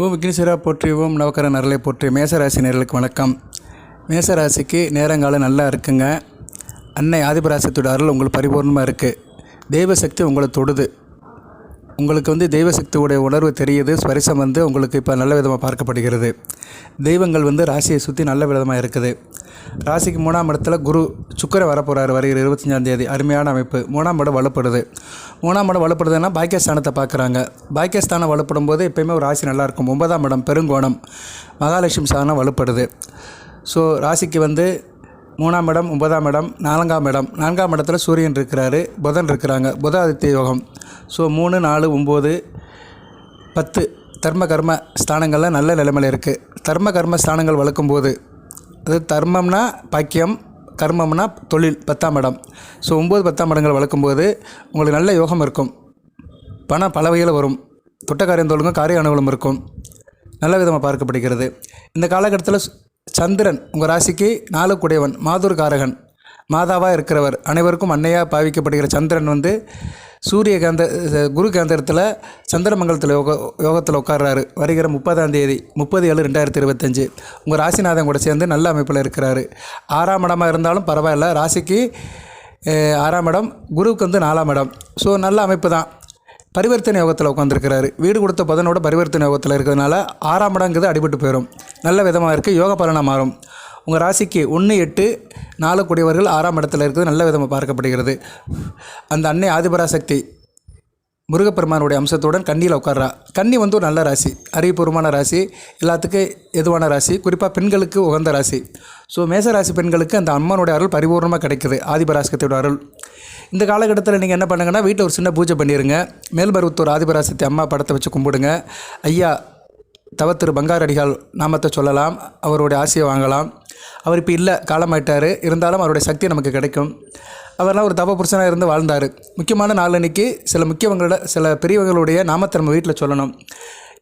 ஓம் விக்னேஸ்வரா போற்றி ஓம் நவக்கர நரலை போற்றி மேசராசி நேர்களுக்கு வணக்கம். மேசராசிக்கு நேரங்காலம் நல்லா இருக்குங்க. அன்னை ஆதிபராசத்தோட அருள் உங்களுக்கு பரிபூர்ணமாக இருக்குது தெய்வ சக்தி உங்களை தொடுது. உங்களுக்கு வந்து தெய்வ சக்தியுடைய உணர்வு தெரியுது ஸ்பரிசம் வந்து உங்களுக்கு இப்போ நல்ல விதமாக பார்க்கப்படுகிறது. தெய்வங்கள் வந்து ராசியை சுற்றி நல்ல விதமாக இருக்குது. ராசிக்கு மூணாம் இடத்துல குரு சுக்கரை வரப்போகிறார் வருகிற இருபத்தஞ்சாம் தேதி. அருமையான அமைப்பு. மூணாம் இடம் வலுப்படுது. மூணாம் இடம் வலுப்படுதுன்னா பாக்கியஸ்தானத்தை பார்க்குறாங்க. பாக்கியஸ்தானம் வலுப்படும் போது எப்பயுமே ஒரு ராசி நல்லாயிருக்கும் ஒன்பதாம் இடம் பெருங்கோணம். மகாலட்சுமி ஸ்தானம் வலுப்படுது. ஸோ ராசிக்கு வந்து மூணாம் இடம் ஒன்பதாம் இடம் நான்காம் இடம். நான்காம் இடத்துல சூரியன் இருக்கிறாரு புதன் இருக்கிறாங்க. புத ஆதித்ய யோகம் ஸோ மூணு நாலு ஒம்பது பத்து. தர்ம கர்ம ஸ்தானங்களில் நல்ல நிலைமையில் இருக்குது தர்ம கர்ம ஸ்தானங்கள் வளர்க்கும் போது அது தர்மம்னா பாக்கியம் கர்மம்னா தொழில் பத்தாம் இடம். ஸோ ஒம்பது பத்தாம் இடங்கள் வளர்க்கும்போது உங்களுக்கு நல்ல யோகம் இருக்கும். பணம் பல வகையில் வரும். தொட்ட காரியம் தொழுங்க காரிய அனுகூலம் இருக்கும். நல்ல விதமாக பார்க்கப்படுகிறது. இந்த காலகட்டத்தில் சந்திரன் உங்கள் ராசிக்கு நாலு மாதுர்காரகன். காரகன் மாதாவாக இருக்கிறவர். அனைவருக்கும் அன்னையாக பாவிக்கப்படுகிற சந்திரன் வந்து சூரிய காந்த குரு கேந்திரத்தில் சந்திரமங்கலத்தில் யோக யோகத்தில் உட்கார்றாரு. வருகிற முப்பதாம் தேதி முப்பது ஏழு ரெண்டாயிரத்தி இருபத்தஞ்சு. உங்கள் ராசிநாதன் கூட சேர்ந்து நல்ல அமைப்பில் இருக்கிறாரு. ஆறாம் இடமாக இருந்தாலும் பரவாயில்ல. ராசிக்கு ஆறாம் இடம் குருவுக்கு வந்து நாலாம் இடம். ஸோ நல்ல அமைப்பு தான். பரிவர்த்தனை யோகத்தில் உட்காந்துருக்கிறாரு வீடு கொடுத்த பதனோட பரிவர்த்தனை யோகத்தில் இருக்கிறதுனால ஆறாம் இடங்கிறது அடிபட்டு போயிடும் நல்ல விதமாக இருக்குது யோக பலனாக மாறும். உங்கள் ராசிக்கு ஒன்று எட்டு நாலு கூடியவர்கள் ஆறாம் இடத்துல இருக்கிறது நல்ல விதமாக பார்க்கப்படுகிறது. அந்த அன்னை ஆதிபராசக்தி முருகப்பெருமானுடைய அம்சத்துடன் கண்ணியில் உட்கார்றா. கன்னி வந்து ஒரு நல்ல ராசி. அறிவுபூர்வமான ராசி. எல்லாத்துக்கும் எதுவான ராசி. குறிப்பாக பெண்களுக்கு உகந்த ராசி. ஸோ மேசராசி பெண்களுக்கு அந்த அம்மனுடைய அருள் பரிபூர்ணமாக கிடைக்குது. ஆதிபராசகத்தோட அருள். இந்த காலகட்டத்தில் நீங்கள் என்ன பண்ணுங்கன்னா வீட்டில் ஒரு சின்ன பூஜை பண்ணிடுங்க மேல்பருவத்தூர் ஆதிபராசத்தை அம்மா படத்தை வச்சு கும்பிடுங்க. ஐயா தவ திரு பங்காரடிகள் நாமத்தை சொல்லலாம் அவருடைய ஆசையை வாங்கலாம். அவர் இப்போ இல்லை காலமாயிட்டார். இருந்தாலும் அவருடைய சக்தி நமக்கு கிடைக்கும். அவர்லாம் ஒரு தவ புருஷனாக இருந்து வாழ்ந்தார். முக்கியமான நாள் அன்னைக்கு சில முக்கியவங்களோட சில பெரியவங்களுடைய நாமத்தை நம்ம வீட்டில் சொல்லணும்.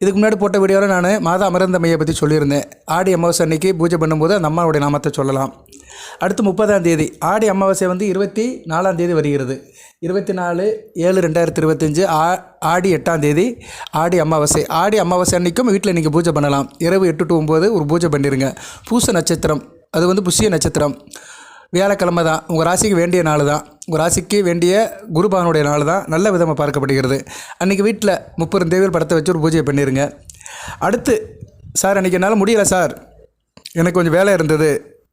இதுக்கு முன்னாடி போட்ட வீடியோவில் நான் மாதா அமர்ந்தமையை பற்றி சொல்லியிருந்தேன். ஆடி அமாவாசை அன்னைக்கு பூஜை பண்ணும்போது அந்த அம்மாவுடைய நாமத்தை சொல்லலாம். அடுத்து முப்பதாம் தேதி ஆடி அமாவாசை வந்து இருபத்தி நாலாம் தேதி வருகிறது. இருபத்தி நாலு ஏழு ரெண்டாயிரத்தி இருபத்தஞ்சு ஆ ஆடி எட்டாம் தேதி ஆடி அமாவாசை. ஆடி அமாவாசை அன்னைக்கும் வீட்டில் நீங்கள் பூஜை பண்ணலாம். இரவு எட்டு டு ஒம்பது ஒரு பூஜை பண்ணிடுங்க பூச நட்சத்திரம் அது வந்து புஷ்ய நட்சத்திரம். வியாழக்கிழமை தான். உங்கள் ராசிக்கு வேண்டிய நாள் தான். உங்கள் ராசிக்கு வேண்டிய குருபானுடைய நாள் தான். நல்ல விதமாக பார்க்கப்படுகிறது. அன்றைக்கி வீட்டில் முப்பது தேவியல் படத்தை வச்சு ஒரு பூஜை பண்ணிடுங்க அடுத்து சார் அன்றைக்கி என்னால் முடியல சார். எனக்கு கொஞ்சம் வேலை இருந்தது.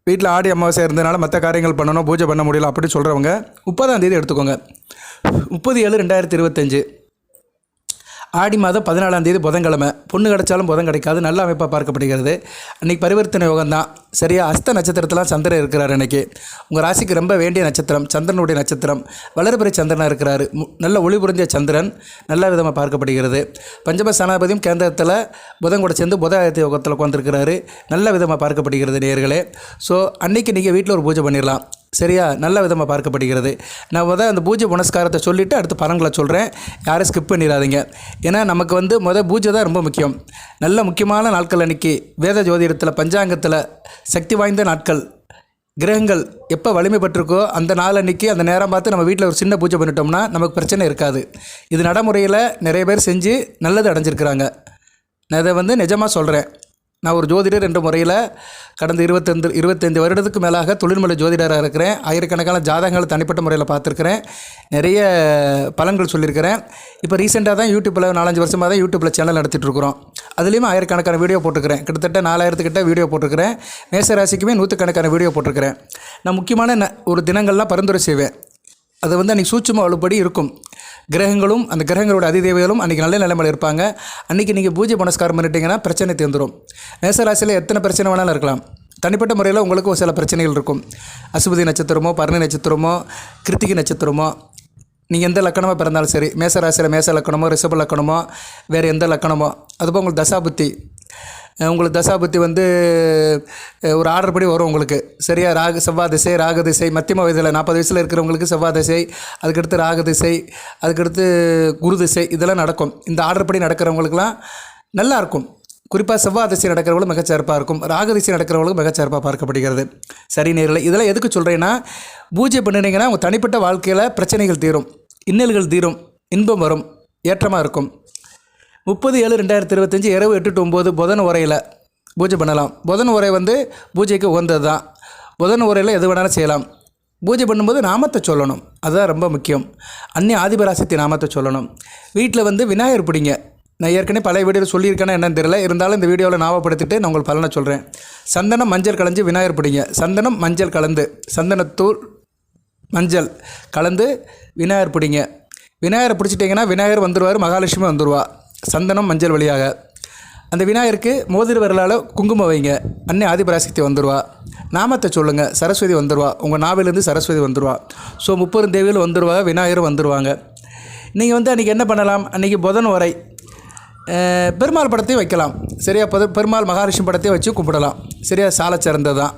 வீட்டில் ஆடி அமாவாசை இருந்ததுனால மற்ற காரியங்கள் பண்ணணும் பூஜை பண்ண முடியல அப்படின்னு சொல்கிறவங்க முப்பதாம் தேதி எடுத்துக்கோங்க. முப்பது ஏழு ரெண்டாயிரத்தி இருபத்தஞ்சு. ஆடி மாதம் பதினாலாம் தேதி புதன்கிழமை. பொண்ணு கிடைச்சாலும் புதன் கிடைக்காது. நல்ல அமைப்பாக பார்க்கப்படுகிறது. அன்றைக்கி பரிவர்த்தனை யோகம் தான். சரியா? அஸ்த நட்சத்திரத்தில் சந்திரன் இருக்கிறார் அன்றைக்கி உங்கள் ராசிக்கு ரொம்ப வேண்டிய நட்சத்திரம் சந்திரனுடைய நட்சத்திரம். வளர்பிறை சந்திரனாக இருக்கிறார். மு- நல்ல ஒளி புரிஞ்ச சந்திரன். நல்ல விதமாக பார்க்கப்படுகிறது. பஞ்சம சனாபதியும் கேந்திரத்தில் புதன் கூட சேர்ந்து புத ஆயத்த யோகத்தில் உட்காந்துருக்கிறாரு நல்ல விதமாக பார்க்கப்படுகிறது நேயர்களே ஸோ அன்னைக்கு நீங்கள் வீட்டில் ஒரு பூஜை பண்ணிடலாம் சரியா? நல்ல விதமாக பார்க்கப்படுகிறது. நான் முதல் அந்த பூஜை புனஸ்காரத்தை சொல்லிவிட்டு அடுத்து பலன்களை சொல்கிறேன் யாரும் ஸ்கிப் பண்ணிடாதீங்க. ஏன்னா நமக்கு வந்து முத பூஜை தான் ரொம்ப முக்கியம். நல்ல முக்கியமான நாட்கள் அன்னைக்கு வேத ஜோதிடத்தில் பஞ்சாங்கத்தில் சக்தி வாய்ந்த நாட்கள். கிரகங்கள் எப்போ வலிமை பெற்றிருக்கோ அந்த நாள் அன்றைக்கி அந்த நேரம் பார்த்து நம்ம வீட்டில் ஒரு சின்ன பூஜை பண்ணிட்டோம்னா நமக்கு பிரச்சனை இருக்காது. இது நடைமுறையில் நிறைய பேர் செஞ்சு நல்லது அடைஞ்சிருக்கிறாங்க. நான் இதை வந்து நிஜமாக சொல்கிறேன் நான் ஒரு ஜோதிடர் என்ற முறையில் கடந்த இருபத்தஞ்சு இருபத்தைந்து வருடத்துக்கு மேலாக தொழில்முறை ஜோதிடராக இருக்கிறேன். ஆயிரக்கணக்கான ஜாதகங்களை தனிப்பட்ட முறையில் பார்த்துருக்கிறேன். நிறைய பலன்கள் சொல்லியிருக்கிறேன். இப்போ ரீசெண்டாக தான் யூடியூப்பில் நாலஞ்சு வருஷமாக தான் யூடியூப்பில் சேனல் நடத்திட்டுருக்குறோம் இருக்கிறோம். ஆயிரக்கணக்கான வீடியோ போட்டிருக்கிறேன். கிட்டத்தட்ட நாலாயிரத்துக்கிட்ட வீடியோ போட்டிருக்கிறேன். மேசராசிக்குமே நூற்றுக்கணக்கான வீடியோ போட்டிருக்கிறேன். நான் முக்கியமான ஒரு தினங்கள்லாம் பரிந்துரை செய்வேன். அது வந்து அன்றைக்கி சூட்சும வலுப்படி இருக்கும். கிரகங்களும் அந்த கிரகங்களோட அதிதேவைகளும் அன்றைக்கி நல்ல நிலைமையில் இருப்பாங்க. அன்றைக்கி நீங்கள் பூஜை புனஸ்காரம் பண்ணிட்டீங்கன்னா பிரச்சனை தீர்ந்துடும் மேசராசியில் எத்தனை பிரச்சனை வேணாலும் இருக்கலாம். தனிப்பட்ட முறையில் உங்களுக்கு ஒரு சில பிரச்சனைகள் இருக்கும். அசுபதி நட்சத்திரமோ பரணி நட்சத்திரமோ கிருத்திகை நட்சத்திரமோ நீங்கள் எந்த லக்கணமாக பிறந்தாலும் சரி மேசராசியில் மேச லக்கணமோ ரிஷப லக்கணமோ வேறு எந்த லக்கணமோ அதுபோல் உங்களுக்கு தசாபுத்தி உங்களுக்கு தசாபத்தி வந்து ஒரு ஆர்டர் படி வரும் உங்களுக்கு. சரியா? ராகு செவ்வாய் திசை ராகு திசை மத்தியம வயதில் நாற்பது வயசில் இருக்கிறவங்களுக்கு செவ்வாய் திசை அதுக்கடுத்து ராகு திசை அதுக்கடுத்து குரு திசை இதெல்லாம் நடக்கும். இந்த ஆர்டர் படி நடக்கிறவங்களுக்குலாம் நல்லாயிருக்கும் குறிப்பாக செவ்வாய் திசை நடக்கிறவங்களும் மிகச்சிறப்பாக இருக்கும். ராகு திசை நடக்கிறவங்களும் மிகச்சிறப்பாக பார்க்கப்படுகிறது. சரி நேரில் இதெல்லாம் எதுக்கு சொல்கிறேன்னா பூஜை பண்ணினீங்கன்னா உங்கள் தனிப்பட்ட வாழ்க்கையில் பிரச்சனைகள் தீரும். இன்னல்கள் தீரும். இன்பம் வரும். ஏற்றமாக இருக்கும். முப்பது ஏழு ரெண்டாயிரத்தி இருபத்தஞ்சி இரவு எட்டு டு ஒம்பது புதன் உரையில் பூஜை பண்ணலாம். புதன் உரை வந்து பூஜைக்கு உகந்தது தான் புதன் உரையில் எது வேணாலும் செய்யலாம். பூஜை பண்ணும்போது நாமத்தை சொல்லணும். அதுதான் ரொம்ப முக்கியம். அன்னி ஆதிபராசக்தி நாமத்தை சொல்லணும். வீட்டில் வந்து விநாயகர் பிடிங்க. நான் ஏற்கனவே பழைய வீடியோ சொல்லியிருக்கேன்னா என்னன்னு தெரியல. இருந்தாலும் இந்த வீடியோவில் ஞாபகப்படுத்திட்டு நான் உங்களுக்கு பலனை சொல்கிறேன் சந்தனம் மஞ்சள் கலைஞ்சு விநாயகர் பிடிங்க. சந்தனம் மஞ்சள் கலந்து சந்தனத்தூள் மஞ்சள் கலந்து விநாயகர் பிடிங்க. விநாயகரை பிடிச்சிட்டிங்கன்னா விநாயகர் வந்துடுவார் மகாலட்சுமி வந்துடுவா சந்தனம் மஞ்சள் வழியாக. அந்த விநாயகருக்கு மோதிர விரலால் குங்குமம் வைங்க. அன்னை ஆதிபராசக்தி வந்துடுவா நாமத்தை சொல்லுங்கள் சரஸ்வதி வந்துடுவா உங்கள் நாவிலேருந்து சரஸ்வதி வந்துடுவா ஸோ முப்பெரும் தேவியில் வந்துடுவா விநாயகரும் வந்துடுவாங்க நீங்கள் வந்து அன்றைக்கி என்ன பண்ணலாம்? அன்றைக்கி புதன் வரை பெருமாள் படத்தையும் வைக்கலாம். சரியா? பெரு பெருமாள் மகாலட்சுமி படத்தையும் வச்சு கும்பிடலாம். சரியா? சாலை சிறந்தது தான்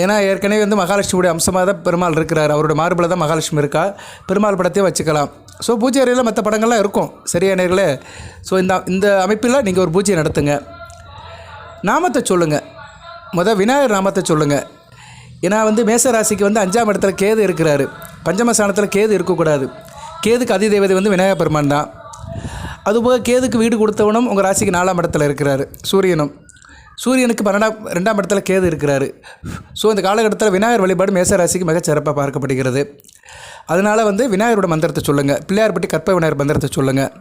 ஏன்னா ஏற்கனவே வந்து மகாலட்சுமியுடைய அம்சமாக தான் பெருமாள் இருக்கிறார். அவருடைய மார்பில் தான் மகாலட்சுமி இருக்கா? பெருமாள் படத்தையும் வச்சுக்கலாம். ஸோ பூஜை அறையில் மற்ற படங்கள்லாம் இருக்கும். சரியா நேர்களே? ஸோ இந்த இந்த அமைப்பில் நீங்கள் ஒரு பூஜையை நடத்துங்க. நாமத்தை சொல்லுங்கள் மொதல் விநாயகர் நாமத்தை சொல்லுங்கள் ஏன்னா வந்து மேச ராசிக்கு வந்து அஞ்சாம் இடத்துல கேது இருக்கிறாரு. பஞ்சமஸ்தானத்தில் கேது இருக்கக்கூடாது. கேதுக்கு அதிதேவதை வந்து விநாயகர் பெருமான் தான். அதுபோக கேதுக்கு வீடு கொடுத்தவனும் உங்கள் ராசிக்கு நாலாம் இடத்துல இருக்கிறாரு. சூரியனும். சூரியனுக்கு பன்னெண்டாம் ரெண்டாம் இடத்துல கேது இருக்கிறாரு. ஸோ இந்த காலகட்டத்தில் விநாயகர் வழிபாடு மேச ராசிக்கு மிகச் சிறப்பாக பார்க்கப்படுகிறது. அதனால் வந்து விநாயகரோட மந்திரத்தை சொல்லுங்கள் பிள்ளையார்பட்டி கற்ப விநாயகர் மந்திரத்தை சொல்லுங்கள்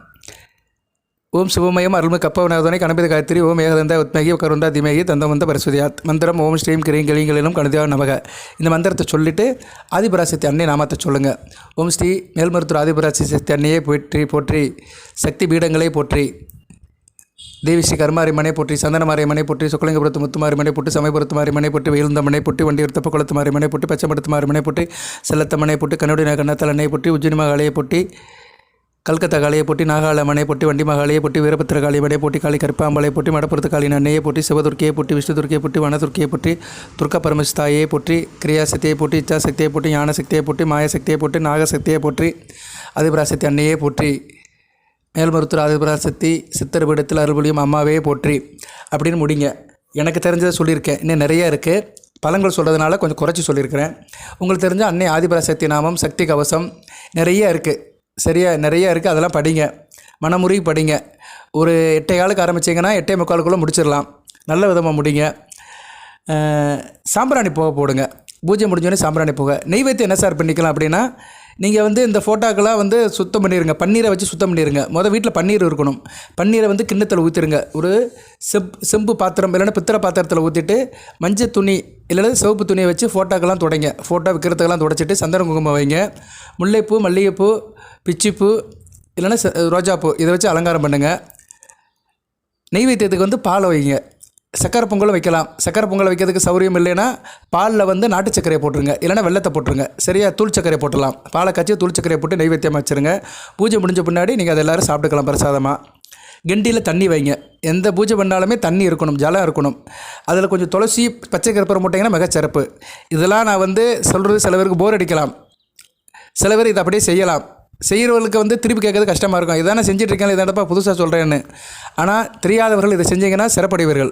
ஓம் சிவமயம் அருள்மிகு கப்ப விநாயகனை கணபதி காயத்ரி ஓம் ஏகதந்த உத்மகி கருந்தா திமேகி தந்தமந்த பரிசுதியாத் மந்திரம் ஓம் ஸ்ரீம் கிரீம் கிளிங்களிலும் கணிதா நமக. இந்த மந்திரத்தை சொல்லிவிட்டு ஆதிபராசக்தி அன்னை நாமத்தை சொல்லுங்கள் ஓம் ஸ்ரீ மேல்மருத்துவர் ஆதிபராசி சக்தி அன்னையே போற்றி போற்றி. சக்தி பீடங்களை போற்றி. தேவி ஸ்ரீ கருமாரிமனை போற்றி சந்தனமாரியம்மனை போற்றி சுக்கலிங்கபுரத்து முத்துமாரிமனை போட்டு சமயபுரத்து போட்டு போற்றி வெயிலுந்தமனை போற்றி வண்டியூர் போட்டு மாரிமனை போற்றி மனை போட்டு செல்லத்த மனை போட்டு கண்ணுடைய கண்ணத்தல் அன்னை போற்றி உஜ்ஜினி மகாலையை போட்டி கல்கத்தா காலையை போட்டி நாகாலமனை போட்டி வண்டி மகாலையை போட்டி வீரபத்திர காளியமனை போட்டி காளி கருப்பாம்பலை போட்டி மடப்புறத்து காளி அன்னையை போட்டி சிவதுர்க்கையை போட்டி விஷ்ணுதுர்க்கையை போட்டி வனதுர்க்கையை போட்டி துர்க்க பரமசிதாயை போற்றி கிரியாசக்தியை போட்டி இச்சாசக்தியை போட்டி ஞானசக்தியை போட்டி மாயசக்தியை போட்டி நாகசக்தியை போற்றி அதிபராசக்தி அன்னையே போற்றி மேல்மருத்துவர் ஆதிபராசக்தி சித்தர் பீடத்தில் அருள்புரியும் அம்மாவே போற்றி அப்படின்னு முடிங்க. எனக்கு தெரிஞ்சதை சொல்லியிருக்கேன். இன்னும் நிறைய இருக்குது பழங்கள் சொல்கிறதுனால கொஞ்சம் குறைச்சி சொல்லியிருக்கிறேன். உங்களுக்கு தெரிஞ்ச அன்னை ஆதிபராசக்தி நாமம் சக்தி கவசம் நிறைய இருக்குது சரியா? நிறைய இருக்குது அதெல்லாம் படிங்க. மனமுறி படிங்க. ஒரு எட்டை காலுக்கு ஆரம்பிச்சிங்கன்னா எட்டே முக்காலுக்குள்ளே முடிச்சிடலாம். நல்ல விதமாக முடிங்க. சாம்பிராணி புகை போடுங்க. பூஜை முடிஞ்சோடனே சாம்பிராணி புகை நெய்வேத்தியம் என்ன சார் பண்ணிக்கலாம் அப்படின்னா நீங்கள் வந்து இந்த ஃபோட்டோக்கெல்லாம் வந்து சுத்தம் பண்ணிடுங்க பன்னீரை வச்சு சுத்தம் பண்ணிடுங்க மொதல் வீட்டில் பன்னீர் இருக்கணும். பன்னீரை வந்து கிண்ணத்தில் ஊற்றிடுங்க ஒரு செப் செம்பு பாத்திரம் இல்லைன்னா பித்தளை பாத்திரத்தில் ஊற்றிட்டு மஞ்சள் துணி இல்லைன்னா சிவப்பு துணியை வச்சு ஃபோட்டோக்கெல்லாம் தொடங்க. ஃபோட்டோ விற்கிறதுக்கெல்லாம் துடைச்சிட்டு சந்தன குங்குமம் வைங்க. முல்லைப்பூ மல்லிகைப்பூ பிச்சிப்பூ இல்லைன்னா ச- ரோஜாப்பூ இதை வச்சு அலங்காரம் பண்ணுங்கள் நெய்வேத்தியத்துக்கு வந்து பால் வைங்க. சக்கரை பொங்கலும் வைக்கலாம். சக்கரை பொங்கல் வைக்கிறதுக்கு சௌரியம் இல்லைன்னா பாலில் வந்து நாட்டு சர்க்கரையை போட்டுருங்க. இல்லைன்னா வெள்ளத்தை போட்டுருங்க. சரியா? தூள் சர்க்கரையை போட்டுடலாம். பாலை காய்ச்சி தூள் சக்கரையை போட்டு நைவேத்தியமாக வச்சுருங்க பூஜை முடிஞ்ச பின்னாடி நீங்கள் அதை எல்லோரும் சாப்பிட்டுக்கலாம் பிரசாதமாக கெண்டியில் தண்ணி வைங்க. எந்த பூஜை பண்ணாலுமே தண்ணி இருக்கணும் ஜலம் இருக்கணும். அதில் கொஞ்சம் துளசி பச்சை கருப்பரை போட்டிங்கன்னா மிகச்சிறப்பு இதெல்லாம் நான் வந்து சொல்கிறது சில பேருக்கு போர் அடிக்கலாம். சில பேர் இதை அப்படியே செய்யலாம். செய்கிறவர்களுக்கு வந்து திருப்பி கேட்கறது கஷ்டமாக இருக்கும். இதான செஞ்சிட்ருக்கேன் இருக்கேன் இதாண்டப்பா புதுசாக சொல்கிறேன்னு ஆனால் தெரியாதவர்கள் இதை செஞ்சீங்கன்னா சிறப்படைவீர்கள்.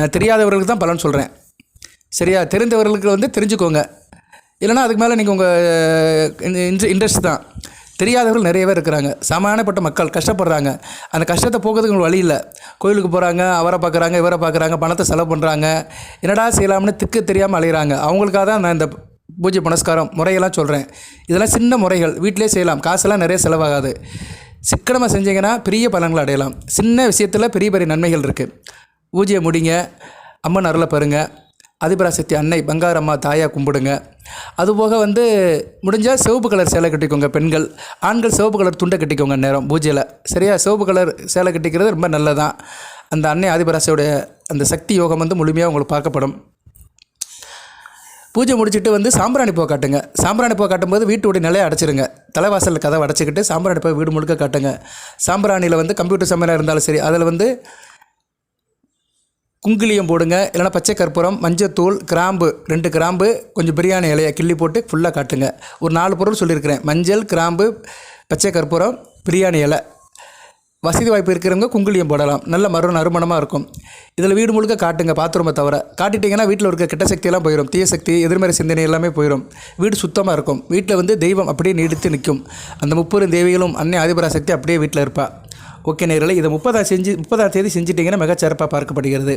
நான் தெரியாதவர்களுக்கு தான் பலன் சொல்கிறேன் சரியா? தெரிந்தவர்களுக்கு வந்து தெரிஞ்சுக்கோங்க. இல்லைன்னா அதுக்கு மேலே நீங்கள் உங்கள் இன்ட்ரெஸ்ட் தான். தெரியாதவர்கள் நிறைய பேர் இருக்கிறாங்க. சமானப்பட்ட மக்கள் கஷ்டப்படுறாங்க. அந்த கஷ்டத்தை போக்குறதுக்கு உங்களுக்கு வழி இல்லை. கோயிலுக்கு போகிறாங்க அவரை பார்க்குறாங்க இவரை பார்க்குறாங்க பணத்தை செலவு பண்ணுறாங்க என்னடா செய்யலாம்னு திக்கு தெரியாமல் அலைகிறாங்க அவங்களுக்காக தான் நான் இந்த பூஜை புனஸ்காரம் முறையெல்லாம் சொல்கிறேன் இதெல்லாம் சின்ன முறைகள். வீட்டிலே செய்யலாம். காசெல்லாம் நிறைய செலவாகாது. சிக்கனமாக செஞ்சீங்கன்னா பெரிய பலன்களை அடையலாம். சின்ன விஷயத்தில் பெரிய பெரிய நன்மைகள் இருக்குது பூஜையை முடிங்க. அம்மன் அருளை பாருங்கள் அதிபராசக்தி அன்னை பங்காரம்மா தாயாக கும்பிடுங்க. அதுபோக வந்து முடிஞ்சால் சிவப்பு கலர் சேலை கட்டிக்கோங்க பெண்கள். ஆண்கள் சிவப்பு கலர் துண்டை கட்டிக்கோங்க நேரம் பூஜையில். சரியா? சிவப்பு கலர் சேலை கட்டிக்கிறது ரொம்ப நல்லதான் அந்த அன்னை ஆதிபராசையோடைய அந்த சக்தி யோகம் வந்து முழுமையாக உங்களுக்கு பார்க்கப்படும். பூஜை முடிச்சுட்டு வந்து சாம்பிராணி பூ காட்டுங்க. சாம்பிராணி பூ காட்டும்போது வீட்டுடைய நிலையை அடைச்சிருங்க. தலைவாசலில் கதவை அடைச்சிக்கிட்டு சாம்பிராணி பூ வீடு முழுக்க காட்டுங்க. சாம்பிராணியில் வந்து கம்ப்யூட்டர் சமையலாக இருந்தாலும் சரி அதில் வந்து குங்கிலியம் போடுங்க. இல்லைன்னா பச்சை கற்பூரம் மஞ்சத்தூள் கிராம்பு ரெண்டு கிராம்பு கொஞ்சம் பிரியாணி இலையை கிள்ளி போட்டு ஃபுல்லாக காட்டுங்க. ஒரு நாலு பொருள் சொல்லியிருக்கிறேன். மஞ்சள் கிராம்பு பச்சை கற்பூரம் பிரியாணி இலை. வசதி வாய்ப்பு இருக்கிறவங்க குங்குளியம் போடலாம். நல்ல மறு நறுமணமாக இருக்கும். இதில் வீடு முழுக்க காட்டுங்க பாத்ரூமை தவிர. காட்டிட்டிங்கன்னா வீட்டில் இருக்க கெட்ட சக்தியெல்லாம் போயிடும் தீய சக்தி எதிர்மறை சிந்தனை எல்லாமே போயிடும் வீடு சுத்தமாக இருக்கும். வீட்டில் வந்து தெய்வம் அப்படியே நீடித்து நிற்கும் அந்த முப்பெரும் தேவிகளும் அன்னை ஆதிபராசக்தி அப்படியே வீட்டில் இருப்பாள் ஓகே நேரில் இதை முப்பதாம் செஞ்சு முப்பதாம் தேதி செஞ்சிட்டிங்கன்னா மிகச்சிறப்பாக பார்க்கப்படுகிறது.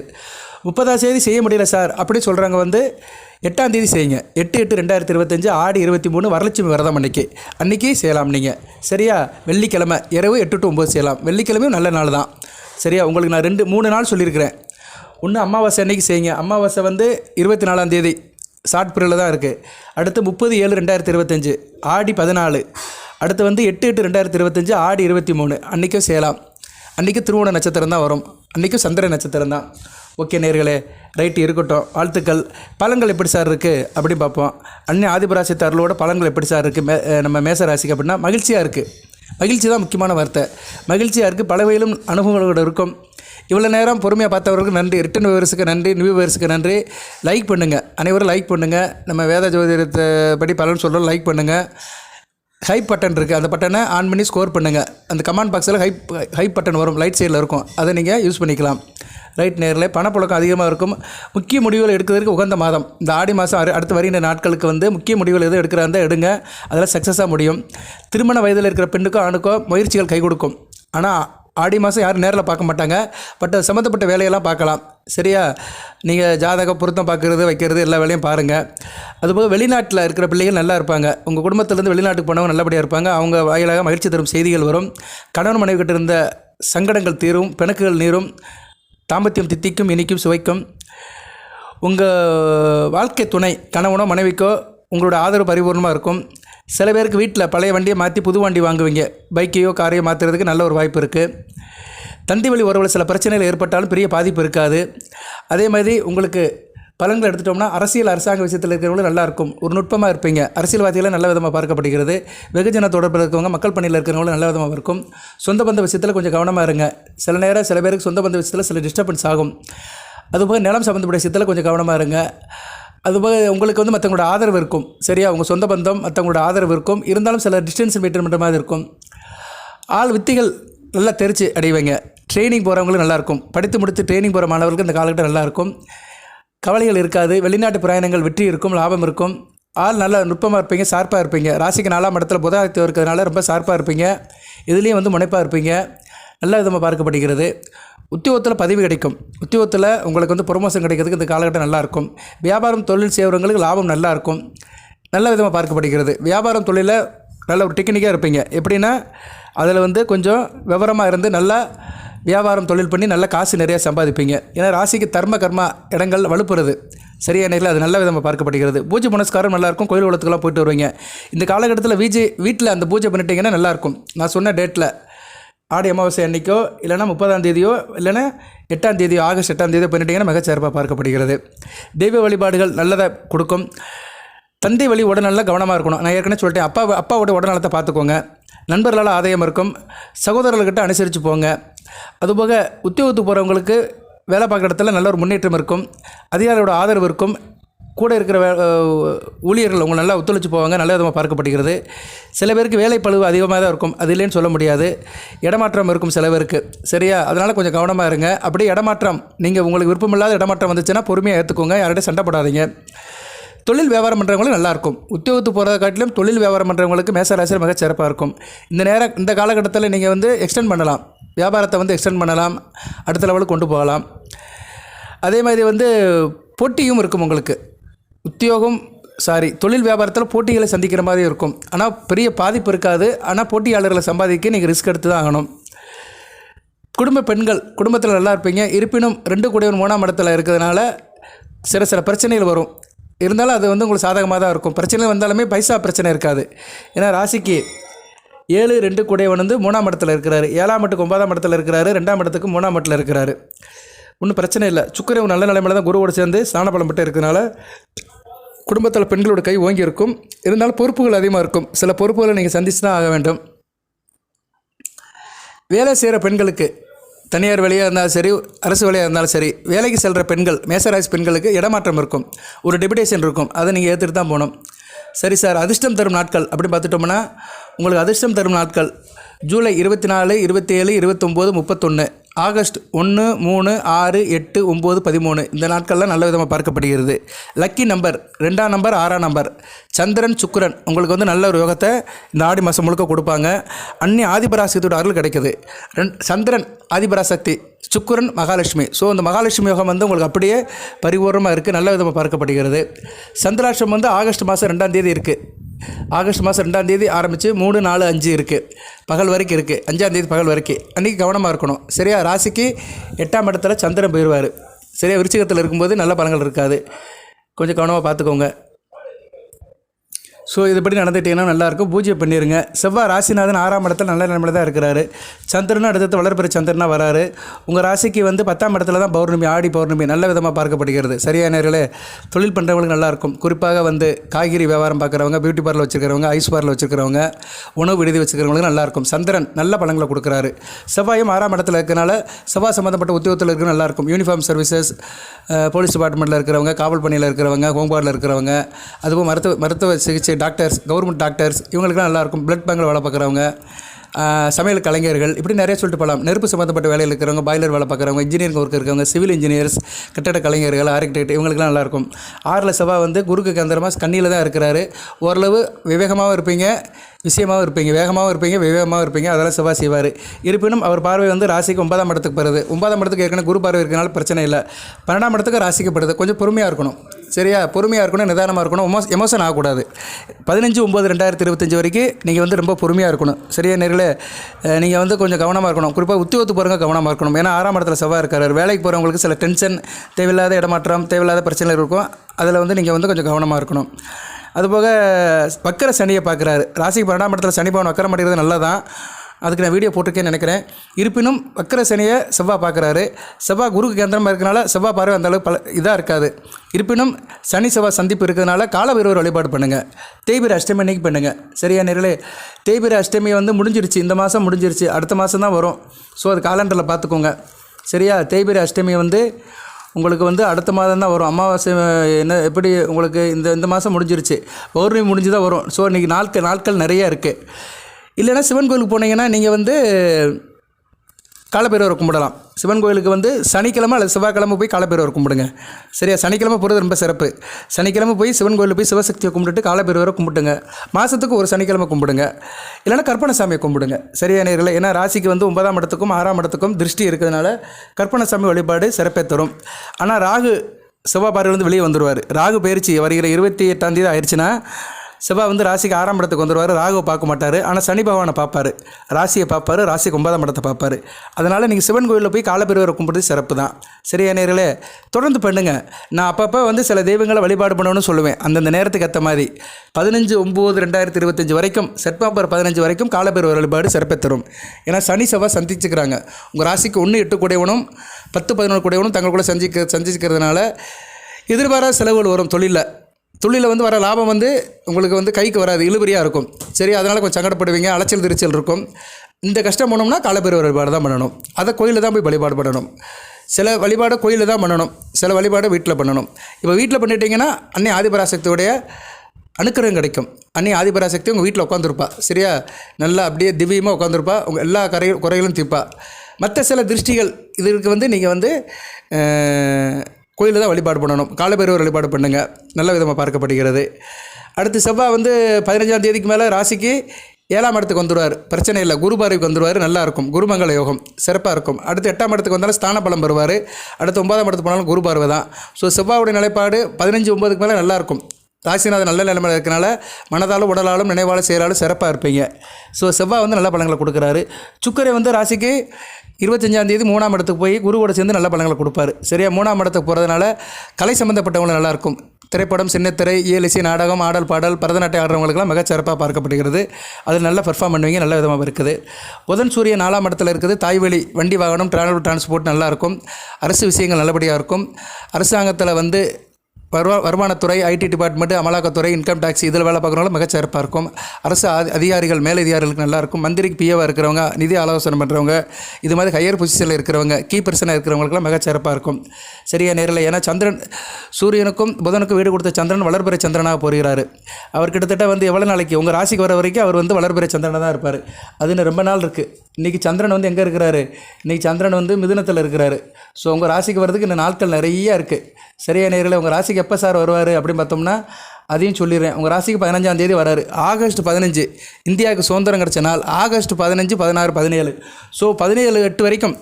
முப்பதாம் தேதி செய்ய முடியல சார். அப்படி சொல்கிறவங்க வந்து எட்டாம் தேதி செய்யுங்க. எட்டு எட்டு ரெண்டாயிரத்தி இருபத்தஞ்சு ஆடி இருபத்தி மூணு வரலட்சுமி விரதம் அன்னைக்கு. அன்றைக்கி செய்யலாம் நீங்கள் சரியா? வெள்ளிக்கிழமை இரவு எட்டு டு ஒம்பது செய்யலாம். வெள்ளிக்கிழமையும் நல்ல நாள் தான். சரியா? உங்களுக்கு நான் ரெண்டு மூணு நாள் சொல்லியிருக்கிறேன். ஒன்று அமாவாசை அன்னைக்கு செய்யுங்க. அமாவாசை வந்து இருபத்தி நாலாம் தேதி. ஷார்ட் பீரியடில் தான் இருக்குது அடுத்து முப்பது ஏழு ரெண்டாயிரத்தி இருபத்தஞ்சு. ஆடி பதினாலு. அடுத்து வந்து எட்டு எட்டு ரெண்டாயிரத்தி இருபத்தஞ்சு ஆடி இருபத்தி மூணு. அன்றைக்கும் செய்யலாம். அன்றைக்கும் திருவோண நட்சத்திரம் தான் வரும். அன்றைக்கும் சந்திர நட்சத்திரம் தான். ஓகே நேர்களே ரைட்டு இருக்கட்டும். வாழ்த்துக்கள். பழங்கள் எப்படி சார் இருக்குது அப்படி பார்ப்போம். அன்னை ஆதிபராசி அருளோட பலன்கள் எப்படி சார் இருக்குது மே நம்ம மேச ராசிக்கு அப்படின்னா மகிழ்ச்சியாக இருக்குது மகிழ்ச்சி தான் முக்கியமான வார்த்தை. மகிழ்ச்சியாக இருக்குது பலவையிலும் அனுபவங்களோடு இருக்கும். இவ்வளோ நேரம் பொறுமையாக பார்த்தவர்களுக்கு நன்றி. ரிட்டன் வியூவர்ஸுக்கு நன்றி. நியூ வியூவர்ஸுக்கு நன்றி. லைக் பண்ணுங்கள் அனைவரும் லைக் பண்ணுங்கள் நம்ம வேத ஜோதிடத்தை படி பலன் சொல்கிறோம் லைக் பண்ணுங்கள் ஹைப் பட்டன் இருக்குது அந்த பட்டனை ஆன் பண்ணி ஸ்கோர் பண்ணுங்கள் அந்த கமாண்ட் பாக்ஸில் ஹைப் ஹைப் பட்டன் வரும். லைட் சைடில் இருக்கும். அதை நீங்கள் யூஸ் பண்ணிக்கலாம். ரைட் நேரில் பணப்புழக்கம் அதிகமாக இருக்கும். முக்கிய முடிவுகள் எடுக்கிறதுக்கு உகந்த மாதம். இந்த ஆடி மாதம் அரு- அடுத்து வருகின்ற நாட்களுக்கு வந்து முக்கிய முடிவுகள் எதுவும் எடுக்கிறதா இருந்தால் எடுங்க. அதில் சக்ஸஸாக முடியும். திருமண வயதில் இருக்கிற பெண்ணுக்கோ ஆணுக்கோ முயற்சிகள் கை கொடுக்கும். ஆனால் ஆடி மாதம் யாரும் நேரில் பார்க்க மாட்டாங்க. பட் சம்மந்தப்பட்ட வேலையெல்லாம் பார்க்கலாம். சரியா? நீங்கள் ஜாதக பொருத்தம் பார்க்குறது வைக்கிறது எல்லா வேலையும் பாருங்கள் அதுபோக வெளிநாட்டில் இருக்கிற பிள்ளைகள் நல்லா இருப்பாங்க. உங்கள் குடும்பத்திலேருந்து வெளிநாட்டுக்கு போனவங்க நல்லபடியாக இருப்பாங்க. அவங்க வாயிலாக மகிழ்ச்சி தரும் செய்திகள் வரும். கணவன் மனைவி கிட்ட இருந்த சங்கடங்கள் தீரும் பிணக்குகள் நீரும் தாம்பத்தியம் தித்திக்கும் இனிக்கும் சுவைக்கும். உங்கள் வாழ்க்கை துணை கணவனோ மனைவிக்கோ உங்களோட ஆதரவு பரிபூர்ணமாக இருக்கும். சில பேருக்கு வீட்டில் பழைய வண்டியை மாற்றி புது வண்டி வாங்குவீங்க. பைக்கையோ காரையோ மாற்றுறதுக்கு நல்ல ஒரு வாய்ப்பு இருக்குது தந்தி வழி உறவில் சில பிரச்சனைகள் ஏற்பட்டாலும் பெரிய பாதிப்பு இருக்காது. அதே மாதிரி உங்களுக்கு பலன்கள் எடுத்துட்டோம்னா அரசியல் அரசாங்க விஷயத்தில் இருக்கிறவங்களும் நல்லாயிருக்கும் ஒரு நுட்பமாக இருப்பீங்க. அரசியல்வாதிகளை நல்ல விதமாக பார்க்கப்படுகிறது. வெகுஜன தொடர்பில் இருக்கவங்க மக்கள் பணியில் இருக்கிறவங்களும் நல்ல விதமாக இருக்கும். சொந்த பந்த விஷயத்தில் கொஞ்சம் கவனமாக இருங்க. சில நேரம் சில பேருக்கு சொந்த பந்த விஷயத்தில் சில டிஸ்டர்பன்ஸ் ஆகும். அதுபோக நிலம் சம்மந்தப்பட்ட விஷயத்தில் கொஞ்சம் கவனமாக இருங்க. அதுபோக உங்களுக்கு வந்து மற்றவங்களோட ஆதரவு இருக்கும். சரியா? உங்கள் சொந்த பந்தம் மற்றவங்களோட ஆதரவு இருக்கும். இருந்தாலும் சில டிஸ்டன்ஸ் மெயின்டைன் பண்ணுற மாதிரி இருக்கும். ஆள் வித்திகள் நல்லா தெரிச்சு அடைவீங்க. ட்ரைனிங் போகிறவங்களும் நல்லாயிருக்கும் படித்து முடித்து ட்ரைனிங் போகிற மாணவர்களுக்கு இந்த காலகட்டம் நல்லாயிருக்கும் கவலைகள் இருக்காது. வெளிநாட்டு பிரயாணங்கள் வெற்றி இருக்கும் லாபம் இருக்கும். ஆள் நல்லா நுட்பமாக இருப்பீங்க ஷார்ப்பாக இருப்பீங்க. ராசிக்கு நாலாம் இடத்துல புதாதித்யம் இருக்கிறதுனால ரொம்ப ஷார்ப்பாக இருப்பீங்க. இதுலேயும் வந்து முனைப்பாக இருப்பீங்க. நல்ல விதமாக பார்க்கப்படுகிறது. உத்தியோகத்தில் பதவி கிடைக்கும். உத்தியோகத்தில் உங்களுக்கு வந்து ப்ரொமோஷன் கிடைக்கிறதுக்கு இந்த காலகட்டம் நல்லாயிருக்கும். வியாபாரம் தொழில் செய்கிறவங்களுக்கு லாபம் நல்லாயிருக்கும். நல்ல விதமாக பார்க்கப்படுகிறது. வியாபாரம் தொழிலில் நல்ல ஒரு டெக்னிக்காக இருப்பீங்க. எப்படின்னா அதில் வந்து கொஞ்சம் விவரமாக இருந்து நல்லா வியாபாரம் தொழில் பண்ணி நல்ல காசு நிறையா சம்பாதிப்பீங்க. ஏன்னா ராசிக்கு தர்ம கர்மா இடங்கள் வலுப்புறது. சரியா நேரில் அது நல்ல விதமாக பார்க்கப்படுகிறது. பூஜை புனஸ்காரம் நல்லாயிருக்கும். கோயில் குளத்துக்கெல்லாம் போயிட்டு வருவீங்க. இந்த காலகட்டத்தில் வீஜி வீட்டில் அந்த பூஜை பண்ணிட்டீங்கன்னா நல்லாயிருக்கும். நான் சொன்ன டேட்டில் ஆடி அமாவாசை அன்னைக்கோ இல்லைன்னா முப்பதாம் தேதியோ இல்லைன்னா எட்டாம் தேதியோ ஆகஸ்ட் எட்டாம் தேதியோ பண்ணிட்டீங்கன்னா மிகச்சிறப்பாக பார்க்கப்படுகிறது. தெய்வ வழிபாடுகள் நல்லதை கொடுக்கும். தந்தை வழி உடல்நலம் கவனமாக இருக்கணும். நான் ஏற்கனவே சொல்லிட்டேன் அப்பா அப்பாவோட உடல்நலத்தை பார்த்துக்கோங்க. நண்பர்களால் ஆதாயம் இருக்கும். சகோதரர்கள்கிட்ட அனுசரித்து போங்க. அதுபோக உத்தியோகத்துக்கு போகிறவங்களுக்கு வேலை பார்க்குற இடத்துல நல்ல ஒரு முன்னேற்றம் இருக்கும். அதிகாரியோட ஆதரவு இருக்கும். கூட இருக்கிற ஊழியர்கள் உங்களை நல்லா ஒத்துழைச்சு போவாங்க நல்ல விதமாக பார்க்கப்படுகிறது. சில பேருக்கு வேலைப்பழுவு அதிகமாக தான் இருக்கும். அது இல்லைன்னு சொல்ல முடியாது. இடமாற்றம் இருக்கும் சில பேருக்கு. சரியா? அதனால் கொஞ்சம் கவனமாக இருங்க. அப்படியே இடமாற்றம் நீங்கள் உங்களுக்கு விருப்பமில்லாத இடமாற்றம் வந்துச்சுன்னா பொறுமையாக ஏற்றுக்கோங்க யார்கிட்ட சண்டை போடாதீங்க. தொழில் வியாபாரம் பண்ணுறவங்களும் நல்லாயிருக்கும் உத்தியோகத்து போகிறத காட்டிலும் தொழில் வியாபாரம் பண்ணுறவங்களுக்கு மேசராசியில் மிக சிறப்பாக இருக்கும். இந்த நேரம் இந்த காலகட்டத்தில் நீங்கள் வந்து எக்ஸ்டெண்ட் பண்ணலாம். வியாபாரத்தை வந்து எக்ஸ்டெண்ட் பண்ணலாம். அடுத்த லெவலுக்கு கொண்டு போகலாம். அதே மாதிரி வந்து போட்டியும் இருக்கும் உங்களுக்கு. உத்தியோகம் சாரி தொழில் வியாபாரத்தில் போட்டிகளை சந்திக்கிற மாதிரி இருக்கும். ஆனால் பெரிய பாதிப்பு இருக்காது. ஆனால் போட்டியாளர்களை சம்பாதிக்க நீங்கள் ரிஸ்க் எடுத்து தான் ஆகணும். குடும்ப பெண்கள் குடும்பத்தில் நல்லா இருப்பீங்க. இருப்பினும் ரெண்டு கூடையவன் மூணாம் இடத்துல இருக்கிறதுனால சில சில பிரச்சனைகள் வரும். இருந்தாலும் அது வந்து உங்களுக்கு சாதகமாக தான் இருக்கும். பிரச்சனை வந்தாலுமே பைசா பிரச்சனை இருக்காது. ஏன்னா ராசிக்கு ஏழு ரெண்டு கூடையவன் வந்து மூணாம் இடத்துல இருக்கிறாரு. ஏழாம் இடத்துக்கு ஒன்பதாம் இடத்துல இருக்கிறாரு. ரெண்டாம் இடத்துக்கு மூணாம் இடத்துல இருக்கிறாரு. ஒன்றும் பிரச்சனை இல்லை. சுக்கரவு நல்ல நிலைமையில தான் குருவோடு சேர்ந்து ஸ்தானபலம் பெற்று இருக்கிறனால குடும்பத்தில் பெண்களோட கை ஓங்கி இருக்கும் இருந்தாலும் பொறுப்புகள் அதிகமாக இருக்கும். சில பொறுப்புகளை நீங்கள் சந்தித்து தான் ஆக வேண்டும். வேலை செய்கிற பெண்களுக்கு தனியார் வேலையாக இருந்தாலும் சரி அரசு வேலையாக இருந்தாலும் சரி வேலைக்கு செல்கிற பெண்கள் மேசராசி பெண்களுக்கு இடமாற்றம் இருக்கும். ஒரு டெபிடேஷன் இருக்கும். அதை நீங்கள் ஏற்றுட்டு தான் போகணும். சரி சார் அதிர்ஷ்டம் தரும் நாட்கள் அப்படின்னு பார்த்துட்டோம்னா உங்களுக்கு அதிர்ஷ்டம் தரும் நாட்கள் ஜூலை இருபத்தி நாலு இருபத்தி ஏழு இருபத்தொம்போது முப்பத்தொன்று ஆகஸ்ட் ஒன்று மூணு ஆறு எட்டு ஒம்பது பதிமூணு. இந்த நாட்கள்லாம் நல்ல விதமாக பார்க்கப்படுகிறது. லக்கி நம்பர் ரெண்டாம் நம்பர் ஆறாம் நம்பர் சந்திரன் சுக்கரன் உங்களுக்கு வந்து நல்ல ஒரு யோகத்தை இந்த ஆடி மாதம் முழுக்க கொடுப்பாங்க. அன்னி ஆதிபராசக்தியோட அருள் கிடைக்குது. ரெண் சந்திரன் ஆதிபராசக்தி சுக்கிரன் மகாலட்சுமி. ஸோ இந்த மகாலட்சுமி யோகம் வந்து உங்களுக்கு அப்படியே பரிபூர்ணமாக இருக்குது நல்ல விதமாக பார்க்கப்படுகிறது. சந்திராஷ்டம் வந்து ஆகஸ்ட் மாதம் ரெண்டாம் தேதி இருக்குது ஆகஸ்ட் மாதம் ரெண்டாம் தேதி ஆரம்பித்து மூணு நாலு அஞ்சு இருக்குது பகல் வரைக்கும் இருக்குது அஞ்சாம் தேதி பகல் வரைக்கும். அன்றைக்கி கவனமாக இருக்கணும். சரியா? ராசிக்கு எட்டாம் இடத்துல சந்திரன் போயிடுவார் சரியா? விருச்சிகத்தில் இருக்கும்போது நல்ல பலங்கள் இருக்காது. கொஞ்சம் கவனமாக பார்த்துக்கோங்க. ஸோ இதுபடி நடந்துட்டீங்கன்னா நல்லாயிருக்கும். பூஜை பண்ணிடுங்க செவ்வாய் ராசிநாதன் ஆறாம் இடத்துல நல்ல நிலைமையில தான் இருக்கிறாரு. சந்திரனும் அடுத்தது வளர்பிற சந்திரனாக வராரு. உங்கள் ராசிக்கு வந்து பத்தாம் இடத்துல தான் பௌர்ணமி ஆடி பௌர்ணமி நல்ல விதமாக பார்க்கப்படுகிறது. சரியான நேரில் தொழில் பண்ணுறவங்களுக்கு நல்லாயிருக்கும். குறிப்பாக வந்து காய்கறி வியாபாரம் பார்க்குறவங்க பியூட்டி பார்லர் வச்சுருக்கிறவங்க ஐஸ் பார்லர் வச்சுருக்கிறவங்க உணவு விடுதி வச்சுக்கிறவங்களுக்கு நல்லாயிருக்கும். சந்திரன் நல்ல பழங்களை கொடுக்குறாரு. செவ்வாயும் ஆறாம் இடத்துல இருக்கனால செவ்வாய் சம்மந்தப்பட்ட உத்தியோகத்தில் இருக்கிற நல்லாயிருக்கும். யூனிஃபார்ம் சர்வீசஸ் போலீஸ் டிபார்ட்மெண்ட்டில் இருக்கிறவங்க காவல் பணியில் இருக்கிறவங்க ஹோம்கார்டில் இருக்கிறவங்க அதுவும் மருத்துவ மருத்துவ சிகிச்சை டாக்டர்ஸ் கவர்மெண்ட் டாக்டர்ஸ் இவங்களுக்குலாம் நல்லாயிருக்கும். பிளட் பேங்கில் வேலை பார்க்குறவங்க சமையல் கலைஞர்கள் இப்படி நிறைய சொல்லிட்டு போகலாம். நெருப்பு சம்மந்தப்பட்ட வேலையில் இருக்கிறவங்க பாய்லர் வேலை பார்க்குறவங்க இன்ஜினியரிங் ஒர்க் இருக்கிறவங்க சிவில் இன்ஜினியர்ஸ் கட்டட கலைஞர்கள் ஆர்கிடெக்ட் இவங்களுக்குலாம் நல்லாயிருக்கும். ஆறில் செவ்வாய் வந்து குருக்கு கந்தரமாக கண்ணியில் தான் இருக்கிறாரு. ஓரளவு விவேகமாகவும் இருப்பீங்க விஷயமாகவும் இருப்பீங்க வேகமாகவும் இருப்பீங்க விவேகமாகவும் இருப்பீங்க அதெல்லாம் செவ்வாய் செய்வார். இருப்பினும் அவர் பார்வை வந்து ராசிக்கு ஒன்பதாம் இடத்துக்கு வருது ஒன்பதாம் இடத்துக்கு ஏற்கனவே குரு பார்வை இருக்கனால பிரச்சனை இல்லை. பன்னெண்டாம் இடத்துக்கு ராசிக்கு படுது கொஞ்சம் பொறுமையாக இருக்கணும். சரியா? பொறுமையாக இருக்கணும் நிதானமாக இருக்கணும் எமோஸ் எமோஷன் ஆகக்கூடாது. பதினஞ்சு ஒம்பது ரெண்டாயிரத்தி இருபத்தஞ்சி வரைக்கும் நீங்கள் வந்து ரொம்ப பொறுமையாக இருக்கணும். சரியா நேரில் நீங்கள் வந்து கொஞ்சம் கவனமாக இருக்கணும். குறிப்பாக உத்தியோகத்து போகிறவங்க கவனமாக இருக்கணும். ஏன்னா ஆறாம் இடத்துல செவ்வாய் இருக்கார். வேலைக்கு போகிறவங்களுக்கு சில டென்ஷன் தேவையில்லாத இடமாற்றம் தேவையில்லாத பிரச்சனை இருக்கும். அதில் வந்து நீங்கள் வந்து கொஞ்சம் கவனமாக இருக்கணும். அதுபோக வக்கர சனியை பார்க்குறாரு. ராசிக்கு பன்னெண்டாம் இடத்துல சனி பவன் வக்கரம் அடைகிறது நல்லதான் அதுக்கு நான் வீடியோ போட்டிருக்கேன்னு நினைக்கிறேன். இருப்பினும் வக்கர சனியை செவ்வாய் பார்க்குறாரு. செவ்வாய் குருக்கு கேந்திரமாக இருக்கிறனால செவ்வாய் பார்வை அந்தளவுக்கு பல இதாக இருக்காது. இருப்பினும் சனி செவ்வாய் சந்திப்பு இருக்கிறதுனால காலபைரவர் வழிபாடு பண்ணுங்கள் தேய்பிர அஷ்டமி அன்னைக்கு பண்ணுங்கள் சரியா நேரிலே தேய்பிர அஷ்டமி வந்து முடிஞ்சிருச்சு. இந்த மாதம் முடிஞ்சிருச்சு. அடுத்த மாதம் தான் வரும். ஸோ அது காலண்டரில் பார்த்துக்கோங்க. சரியா? தேய்பிர அஷ்டமி வந்து உங்களுக்கு வந்து அடுத்த மாதம் தான் வரும். அமாவாசை என்ன எப்படி உங்களுக்கு இந்த இந்த மாதம் முடிஞ்சிருச்சு. பௌர்ணமி முடிஞ்சு தான் வரும். ஸோ இன்றைக்கி நாட்கள் நாட்கள் நிறையா இருக்குது இல்லைன்னா சிவன் கோயிலுக்கு போனீங்கன்னா நீங்கள் வந்து காலப்பேரவரை கும்பிடலாம். சிவன் கோயிலுக்கு வந்து சனிக்கிழமை அல்லது செவ்வாய்க்கிழமை போய் காலப்பேரவரை கும்பிடுங்க. சரியா? சனிக்கிழமை போகிறது ரொம்ப சிறப்பு. சனிக்கிழமை போய் சிவன் கோயிலில் போய் சிவசக்தியை கும்பிட்டுட்டு காலப்பேரவரை கும்பிட்டுங்க. மாதத்துக்கு ஒரு சனிக்கிழமை கும்பிடுங்க. இல்லைன்னா கற்பனைசாமியை கும்பிடுங்க. சரியா நேரில் ஏன்னா ராசிக்கு வந்து ஒன்பதாம் இடத்துக்கும் ஆறாம் இடத்துக்கும் திருஷ்டி இருக்கிறதுனால கற்பனசாமி வழிபாடு சிறப்பே தரும். ஆனால் ராகு செவ்வாய் பார்வையிலிருந்து வெளியே வந்துடுவார் ராகு பயிற்சி வருகிற இருபத்தி எட்டாம் தேதி ஆயிடுச்சுன்னா செவ்வாய் வந்து ராசிக்கு ஆறாம் இடத்துக்கு வந்துடுவார் ராகுவை பார்க்க மாட்டார் ஆனால் சனி பகவானை பார்ப்பார். ராசியை பார்ப்பார் ராசிக்கு ஒன்பதாம் இடத்தை பார்ப்பார். அதனால் நீங்கள் சிவன் கோயிலில் போய் காலப்பெருவரை கும்பிடுறது சிறப்பு தான். சரியா நேர்களே? தொடர்ந்து பண்ணுங்கள் நான் அப்பப்போ வந்து சில தெய்வங்களை வழிபாடு பண்ணணும்னு சொல்லுவேன். அந்தந்த நேரத்துக்கு ஏற்ற மாதிரி. பதினஞ்சு ஒம்பது ரெண்டாயிரத்தி இருபத்தஞ்சி வரைக்கும் செப்டம்பர் பதினஞ்சு வரைக்கும் காலப்பெருவர் வழிபாடு சிறப்பை தரும். ஏன்னா சனி செவ்வாய் சந்திச்சுக்கிறாங்க. உங்கள் ராசிக்கு ஒன்று எட்டு குடையவனும் பத்து பதினொன்று குடையவனும் தங்களுக்குள்ளே சந்திக்க சந்திச்சுக்கிறதுனால எதிர்பாராத செலவுகள் வரும் தொழிலில். தொழிலில் வந்து வர லாபம் வந்து உங்களுக்கு வந்து கைக்கு வராது இழுபறியாக இருக்கும். சரி அதனால் கொஞ்சம் சங்கடப்படுவீங்க அலைச்சல் திருச்சல் இருக்கும். இந்த கஷ்டம் பண்ணோம்னா காலப்பேர் வழிபாடு தான் பண்ணணும். அதை கோயிலில் தான் போய் வழிபாடு பண்ணணும். சில வழிபாடை கோயிலில் தான் பண்ணணும். சில வழிபாடை வீட்டில் பண்ணணும். இப்போ வீட்டில் பண்ணிட்டீங்கன்னா அன்னை ஆதிபராசக்தியுடைய அனுக்கிரகம் கிடைக்கும். அன்னை ஆதிபராசக்தி உங்கள் வீட்டில் உட்காந்துருப்பா சரியா? நல்லா அப்படியே திவ்யமாக உட்காந்துருப்பா உங்கள் எல்லா கரை குறைகளும் தீர்ப்பா மற்ற சில திருஷ்டிகள் இதற்கு வந்து நீங்கள் வந்து கோயிலில் தான் வழிபாடு பண்ணணும். காலபைரவர் வழிபாடு பண்ணுங்கள் நல்ல விதமாக பார்க்கப்படுகிறது. அடுத்து செவ்வாய் வந்து பதினஞ்சாம் தேதிக்கு மேலே ராசிக்கு ஏழாம் இடத்துக்கு வந்துடுவார். பிரச்சனை இல்லை. குரு பார்வைக்கு வந்துடுவார். நல்லா இருக்கும். குருமங்கள யோகம். சிறப்பாக இருக்கும். அடுத்து எட்டாம் இடத்துக்கு வந்தாலும் ஸ்தான பலம் வருவார் அடுத்து ஒன்பதாம் இடத்துக்கு போனாலும் குரு பார்வை தான். ஸோ செவ்வாவுடைய நிலைப்பாடு பதினஞ்சு ஒம்பதுக்கு மேலே நல்லாயிருக்கும் ராசிநாதன் நல்ல நிலைமையில் இருக்கனால மனதாலும் உடலாலும் நினைவாலும் செயலாலும் சிறப்பாக இருப்பீங்க. ஸோ செவ்வாய் வந்து நல்ல பலங்களை கொடுக்குறாரு. சுக்கரை வந்து ராசிக்கு இருபத்தஞ்சாம் தேதி மூணாம் இடத்துக்கு போய் குருவோட சேர்ந்து நல்ல பலங்களை கொடுப்பாரு. சரியா? மூணாம் இடத்துக்கு போகிறதுனால கலை சம்மந்தப்பட்டவங்களும் நல்லாயிருக்கும் திரைப்படம் சின்னத்திரை இயலிசை நாடகம் ஆடல் பாடல் பரதநாட்டியம் ஆடுறவங்களுக்குலாம் மிக சிறப்பாக பார்க்கப்படுகிறது. அதில் நல்லா பெர்ஃபார்ம் பண்ணுவீங்க நல்ல விதமாக இருக்குது. புதன் சூரியன் நாலாம் இடத்துல இருக்குது. தாய்வழி வண்டி வாகனம் டிராவல் டிரான்ஸ்போர்ட் நல்லாயிருக்கும் அரசு விஷயங்கள் நல்லபடியாக இருக்கும். அரசாங்கத்தில் வந்து வருவா வருமானத்துறை ஐடி டிபார்ட்மெண்ட் அமலாக்கத்துறை இன்கம் டேக்ஸ் இதில் வேலை பார்க்குறவங்களும் மிகச்சிறப்பாக இருக்கும். அரசு அதி- அதிகாரிகள் மேலதிகாரிகளுக்கு நல்லாயிருக்கும் மந்திரிக்கு பிஏவாக இருக்கிறவங்க நிதி ஆலோசனை பண்ணுறவங்க இது மாதிரி ஹையர் பொசிஷனில் இருக்கிறவங்க கீ பர்சனாக இருக்கிறவங்களுக்குலாம் மிகச்சிறப்பாக இருக்கும். சரியா நேரில் ஏன்னா சந்திரன் சூரியனுக்கும் புதனுக்கும் வீடு கொடுத்த சந்திரன் வளர்பிற சந்திரனாக போகிறார். அவர் கிட்டத்தட்ட வந்து எவ்வளோ நாளைக்கு உங்கள் ராசிக்கு வர வரைக்கும் அவர் வந்து வளர்பிற சந்திரனாக தான் இருப்பார். அதுன்னு ரொம்ப நாள் இருக்குது இன்றைக்கி சந்திரன் வந்து எங்கே இருக்கிறாரு? இன்றைக்கி சந்திரன் வந்து மிதுனத்தில் இருக்கிறாரு. ஸோ உங்கள் ராசிக்கு வர்றதுக்கு இன்னும் நாட்கள் நிறைய இருக்குது சரியா நேரில் உங்கள் ராசிக்கு எப்போ சார் வருவார் அப்படின்னு பார்த்தோம்னா அதையும் சொல்லிடுறேன். உங்கள் ராசிக்கு பதினஞ்சாம் தேதி வராரு. ஆகஸ்ட் பதினஞ்சு இந்தியாவுக்கு சுதந்திரம் கிடச்ச நாள். ஆகஸ்ட் பதினஞ்சு பதினாறு பதினேழு. ஸோ பதினேழு எட்டு வரைக்கும்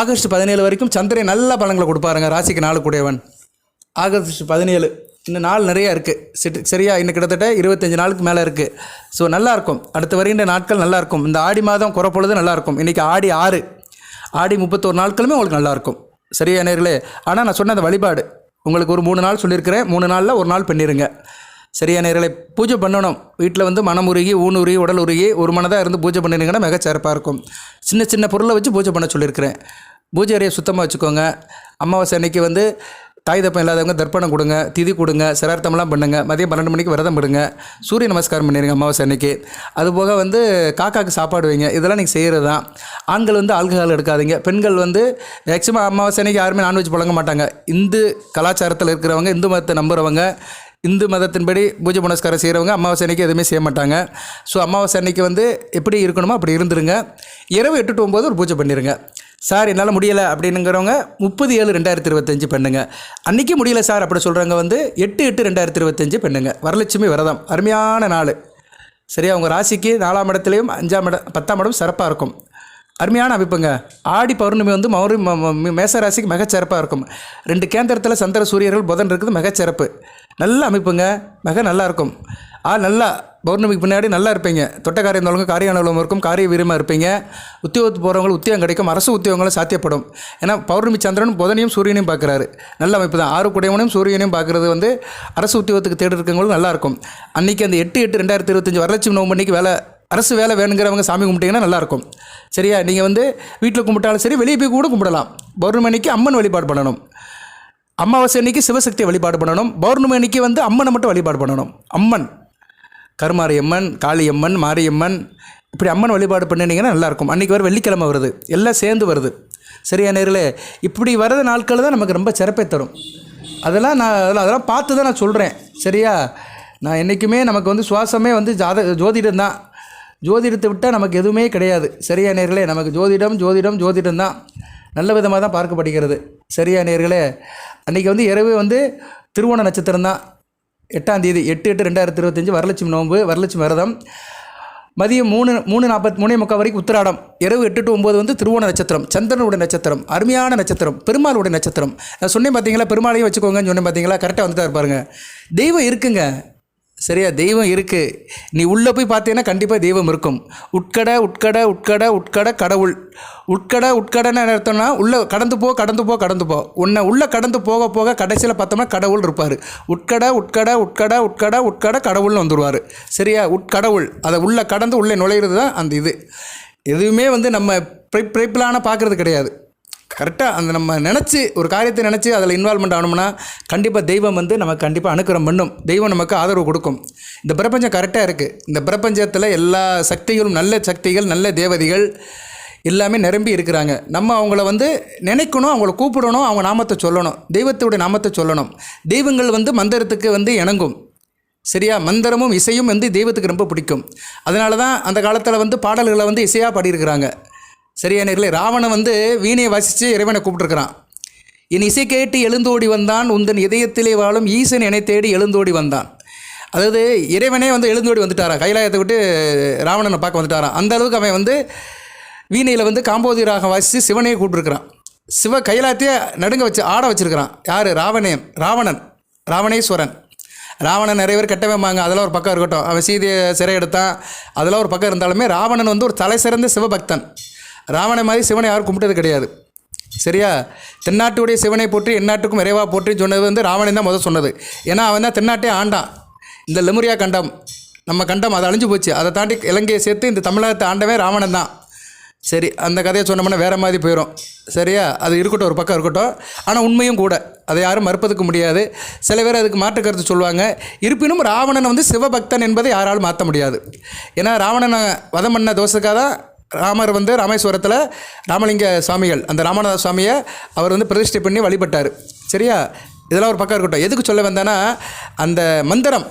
ஆகஸ்ட் பதினேழு வரைக்கும் சந்திரன் நல்ல பலன்களை கொடுப்பாருங்க. ராசிக்கு நாள் கூடியவன். ஆகஸ்ட் பதினேழு இன்னும் நாள் நிறையா இருக்குது சிட்டு சரியா? இன்னும் கிட்டத்தட்ட இருபத்தஞ்சி நாளுக்கு மேலே இருக்குது ஸோ நல்லாயிருக்கும் அடுத்து வருகின்ற நாட்கள் நல்லாயிருக்கும் இந்த ஆடி மாதம் குறப்பொழுது நல்லாயிருக்கும் இன்றைக்கி ஆடி ஆறு. ஆடி முப்பத்தோரு நாட்களுமே உங்களுக்கு நல்லாயிருக்கும் சரியா நேர்களே? ஆனால் நான் சொன்ன அந்த வழிபாடு. உங்களுக்கு ஒரு மூணு நாள் சொல்லியிருக்கிறேன். மூணு நாளில் ஒரு நாள் பண்ணிடுங்க சரியா நேர்களை? பூஜை பண்ணணும். வீட்டில் வந்து மனம் உருகி ஊன் உருகி உடல் உருகி ஒரு மனதாக இருந்து பூஜை பண்ணினீங்கன்னா மிக சிறப்பாக இருக்கும். சின்ன சின்ன பொருளை வச்சு பூஜை பண்ண சொல்லியிருக்கிறேன். பூஜை அறையை சுத்தமாக வச்சுக்கோங்க. அமாவாசை அன்னைக்கு வந்து தாய் தப்பம் இல்லாதவங்க தர்ப்பணம் கொடுங்க திதி கொடுங்க சிரார்த்தம்லாம் பண்ணுங்கள் மதியம் பன்னெண்டு மணிக்கு விரதம் விடுங்க சூரிய நமஸ்காரம் பண்ணிடுங்க அமாவாசை அன்னைக்கு. அதுபோக வந்து காக்காக்கு சாப்பாடு வைங்க இதெல்லாம் நீங்கள் செய்கிறது தான். ஆண்கள் வந்து ஆல்கஹால் எடுக்காதீங்க. பெண்கள் வந்து மேக்சிமம் அமாவாசை அன்னைக்கு யாருமே நான்வெஜ் பழங்க மாட்டாங்க. இந்து கலாச்சாரத்தில் இருக்கிறவங்க இந்து மதத்தை நம்புகிறவங்க இந்து மதத்தின்படி பூஜை புனஸ்காரம் செய்கிறவங்க அமாவாசை அன்னைக்கு எதுவுமே செய்ய மாட்டாங்க. ஸோ அமாவாசை அன்னைக்கு வந்து எப்படி இருக்கணுமோ அப்படி இருந்துருங்க. இரவு எட்டு ஒம்பது ஒரு பூஜை பண்ணிடுங்க சார் என்னால் முடியலை அப்படின்னுங்கிறவங்க முப்பது ஏழு ரெண்டாயிரத்தி இருபத்தஞ்சு பெண்ணுங்க. அன்றைக்கி முடியல சார் அப்படி சொல்கிறவங்க வந்து எட்டு எட்டு ரெண்டாயிரத்தி இருபத்தஞ்சு பெண்ணுங்க. வரலட்சுமி விரதம் அருமையான நாள். சரியா உங்கள் ராசிக்கு நாலாம் இடத்துலையும் அஞ்சாம் இடம் பத்தாம் இடம் சிறப்பாக இருக்கும். அருமையான அமைப்புங்க. ஆடி பௌர்ணமி வந்து மௌரி ம- மேச ராசிக்கு மிகச்சிறப்பாக இருக்கும். ரெண்டு கேந்திரத்தில் சந்திர சூரியர்கள் புதன் இருக்குது மிகச்சிறப்பு. நல்ல அமைப்புங்க. மிக நல்லாயிருக்கும் ஆ நல்லா பௌர்ணமிக்கு பின்னாடி நல்லா இருப்பீங்க. தொட்டக்காரியம் இருந்தவங்க காரிய அனுபவம் இருக்கும். காரிய வீரமாக இருப்பீங்க. உத்தியோகத்து போகிறவங்களுக்கு உத்தியோகம் கிடைக்கும். அரசு உத்தியோகங்களும் சாத்தியப்படும். ஏன்னா பௌர்ணமி சந்திரனும் புதனையும் சூரியனையும் பார்க்குறாரு. நல்ல அமைப்பு தான். ஆறு குடையவனையும் சூரியனையும் பார்க்குறது வந்து அரசு உத்தியோகத்துக்கு தேடி இருக்கவங்களும் நல்லாயிருக்கும் அன்றைக்கி அந்த எட்டு எட்டு ரெண்டாயிரத்தி இருபத்தஞ்சி வரலட்சுமி நோம்பு வேலை அரசு வேலை வேணுங்கிறவங்க சாமி கும்பிட்டீங்கன்னா நல்லாயிருக்கும் சரியா? நீங்கள் வந்து வீட்டில் கும்பிட்டாலும் சரி வெளியே போய் கூட கும்பிடலாம். பௌர்ணமி அன்னைக்கு அம்மன் வழிபாடு பண்ணணும். அமாவாசை அன்னைக்கு சிவசக்தியை வழிபாடு பண்ணணும். பௌர்ணமி அன்னைக்கு வந்து அம்மனை மட்டும் வழிபாடு பண்ணணும். அம்மன். கருமாரியம்மன் காளியம்மன் மாரியம்மன். இப்படி அம்மன் வழிபாடு பண்ணினீங்கன்னா நல்லாயிருக்கும். அன்றைக்கி வர வெள்ளிக்கிழமை வருது. எல்லாம் சேர்ந்து வருது. சரியா நேரில் இப்படி வர்ற நாட்கள் தான் நமக்கு ரொம்ப சிறப்பை தரும். அதெல்லாம் நான் அதெல்லாம் அதெல்லாம் பார்த்து தான் நான் சொல்கிறேன் சரியா? நான் என்றைக்குமே நமக்கு வந்து சுவாசமே வந்து ஜாத ஜோதிடம் தான். ஜோதிடத்தை விட்டால் நமக்கு எதுவுமே கிடையாது. சரியா நேரில் நமக்கு ஜோதிடம் ஜோதிடம் ஜோதிடம் தான். நல்ல விதமாக தான் பார்க்கப்படுகிறது. சரியா நேர்களே அன்றைக்கி வந்து இரவு வந்து திருவோண நட்சத்திரம் தான். எட்டாம் தேதி எட்டு எட்டு ரெண்டாயிரத்தி இருபத்தஞ்சி வரலட்சுமி நோன்பு வரலட்சுமி விரதம். மதியம் மூணு மூணு நாற்பத்தி மூணே முக்கால் வரைக்கும் உத்திராடம். இரவு எட்டு டு ஒம்பது வந்து திருவோண நட்சத்திரம் சந்திரனுடைய நட்சத்திரம் அருமையான நட்சத்திரம் பெருமாளுடைய நட்சத்திரம். நான் சொன்னேன் பார்த்தீங்களா பெருமாளையும் வச்சுக்கோங்கன்னு சொன்னேன் பார்த்தீங்களா கரெக்டாக வந்துட்டா இருப்பாருங்க தெய்வம் இருக்குங்க. சரியா? தெய்வம் இருக்குது நீ உள்ளே போய் பார்த்தீங்கன்னா கண்டிப்பாக தெய்வம் இருக்கும். உட்கட உட்கட உட்கட உட்கட கடவுள். உட்கட உட்கடன்னு அர்த்தம்னா உள்ளே கடந்து போ கடந்து போ கடந்து போ. உன்னை உள்ளே கடந்து போக போக கடைசியில் பார்த்தோம்னா கடவுள் இருப்பார். உட்கட உட்கட உட்கட உட்கட உட்கட கடவுள்னு வந்துடுவார் சரியா? உட்கடவுள் அதை உள்ளே கடந்து உள்ளே நுழையிறது தான் அந்த இது. எதுவுமே வந்து நம்ம ப்ரை ப்ரைப்பிளான பார்க்குறது கிடையாது. கரெக்டாக அந்த நம்ம நினச்சி ஒரு காரியத்தை நினச்சி அதில் இன்வால்மெண்ட் ஆகணும்னா கண்டிப்பாக தெய்வம் வந்து நமக்கு கண்டிப்பாக அனுக்கிறம் பண்ணும். தெய்வம் நமக்கு ஆதரவு கொடுக்கும். இந்த பிரபஞ்சம் கரெக்டாக இருக்குது இந்த பிரபஞ்சத்தில் எல்லா சக்திகளும் நல்ல சக்திகள் நல்ல தேவதைகள் எல்லாமே நிரம்பி இருக்கிறாங்க. நம்ம அவங்கள வந்து நினைக்கணும் அவங்கள கூப்பிடணும் அவங்க நாமத்தை சொல்லணும். தெய்வத்துடைய நாமத்தை சொல்லணும். தெய்வங்கள் வந்து மந்திரத்துக்கு வந்து இணங்கும். சரியா? மந்திரமும் இசையும் வந்து தெய்வத்துக்கு ரொம்ப பிடிக்கும். அதனால தான் அந்த காலத்தில் வந்து பாடல்களை வந்து இசையாக பாடியிருக்கிறாங்க. சரியா நேர்களே ராவணன் வந்து வீணையை வாசித்து இறைவனை கூப்பிட்டுருக்கிறான். என் இசை கேட்டு எழுந்தோடி வந்தான் உந்தன் இதயத்திலே வாழும் ஈசன் என்னை தேடி எழுந்தோடி வந்தான். அதாவது இறைவனே வந்து எழுந்தோடி வந்துட்டாராம் கைலாயத்தை விட்டு ராவணனை பார்க்க வந்துட்டாரான் அந்த அளவுக்கு அவன் வந்து வீணையில் வந்து காம்போதி ராகம் வாசித்து சிவனையே கூப்பிட்டுருக்கிறான். சிவ கைலாயத்தையே நடுங்க வச்சு ஆட வச்சுருக்கிறான். யார்? ராவணன் ராவணன் ராவணேஸ்வரன். ராவணன் நிறைய பேர் கெட்டவன்பாங்க அதெல்லாம் ஒரு பக்கம் இருக்கட்டும். அவன் சீதையை சிறை எடுத்தான் அதெல்லாம் ஒரு பக்கம் இருந்தாலுமே ராவணன் வந்து ஒரு தலை சிறந்த சிவபக்தன். ராவணன் மாதிரி சிவனை யாரும் கும்பிட்டது கிடையாது. சரியா? தென்னாட்டுடைய சிவனை போற்றி எந்நாட்டுக்கும் இறைவா போற்றி சொன்னது வந்து ராவணன் தான் முதல் சொன்னது. ஏன்னா அவன் தான் தென்னாட்டே ஆண்டான். இந்த லெமுரியா கண்டம் நம்ம கண்டம் அது அழிஞ்சு போச்சு. அதை தாண்டி இலங்கையை சேர்த்து இந்த தமிழகத்தை ஆண்டவன் ராவணன் தான். சரி அந்த கதையை சொன்னோம்னா வேறு மாதிரி போயிடும் சரியா? அது இருக்கட்டும் ஒரு பக்கம் இருக்கட்டும். ஆனால் உண்மையும் கூட. அதை யாரும் மறுப்பதுக்கு முடியாது. சில பேர் அதுக்கு மாற்று கருத்து சொல்லுவாங்க. இருப்பினும் ராவணன் வந்து சிவபக்தன் என்பதை யாராலும் மாற்ற முடியாது. ஏன்னா ராவணனை வதம் பண்ண தோசைக்காக தான் ராமர் வந்து ராமேஸ்வரத்தில் ராமலிங்க சுவாமிகள் அந்த ராமநாத சுவாமியை அவர் வந்து பிரதிஷ்டை பண்ணி வழிபட்டார். சரியா? இதெல்லாம் ஒரு பக்கம் இருக்கட்டும். எதுக்கு சொல்ல வந்தேன்னா அந்த மந்திரம்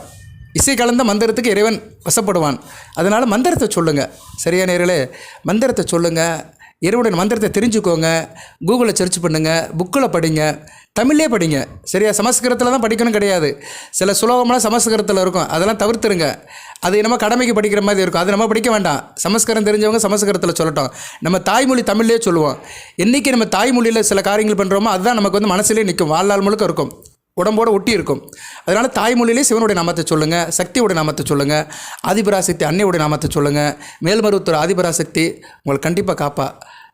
இசை கலந்த மந்திரத்துக்கு இறைவன் வசப்படுவான். அதனால் மந்திரத்தை சொல்லுங்கள் சரியா நேரில் மந்திரத்தை சொல்லுங்கள் இறைவனின் மந்திரத்தை தெரிஞ்சுக்கோங்க கூகுளில் சர்ச் பண்ணுங்கள் புக்கில் படிங்க தமிழ்லே படிங்க. சரியா? சமஸ்கிருதத்தில் தான் படிக்கணும் கிடையாது. சில சுலோகம்லாம் சமஸ்கிருதத்தில் இருக்கும். அதெல்லாம் தவிர்த்துருங்க. அது நம்ம கடமைக்கு படிக்கிற மாதிரி இருக்கும். அது நம்ம படிக்க வேண்டாம். சமஸ்கிருதம் தெரிஞ்சவங்க சமஸ்கிருதத்தில் சொல்லட்டும். நம்ம தாய்மொழி தமிழ்லேயே சொல்லுவோம். என்றைக்கு நம்ம தாய்மொழியில் சில காரியங்கள் பண்ணுறோமோ அதுதான் நமக்கு வந்து மனசுலேயே நிற்கும் வாழ்நாள் முழுக்க இருக்கும். உடம்போடு ஒட்டி இருக்கும். அதனால் தாய்மொழியிலே சிவனுடைய நாமத்தை சொல்லுங்கள் சக்தியுடைய நாமத்தை சொல்லுங்கள் ஆதிபராசக்தி அன்னையுடைய நாமத்தை சொல்லுங்கள் மேல்மருவத்தூர் ஆதிபராசக்தி உங்களை கண்டிப்பாக காப்பா.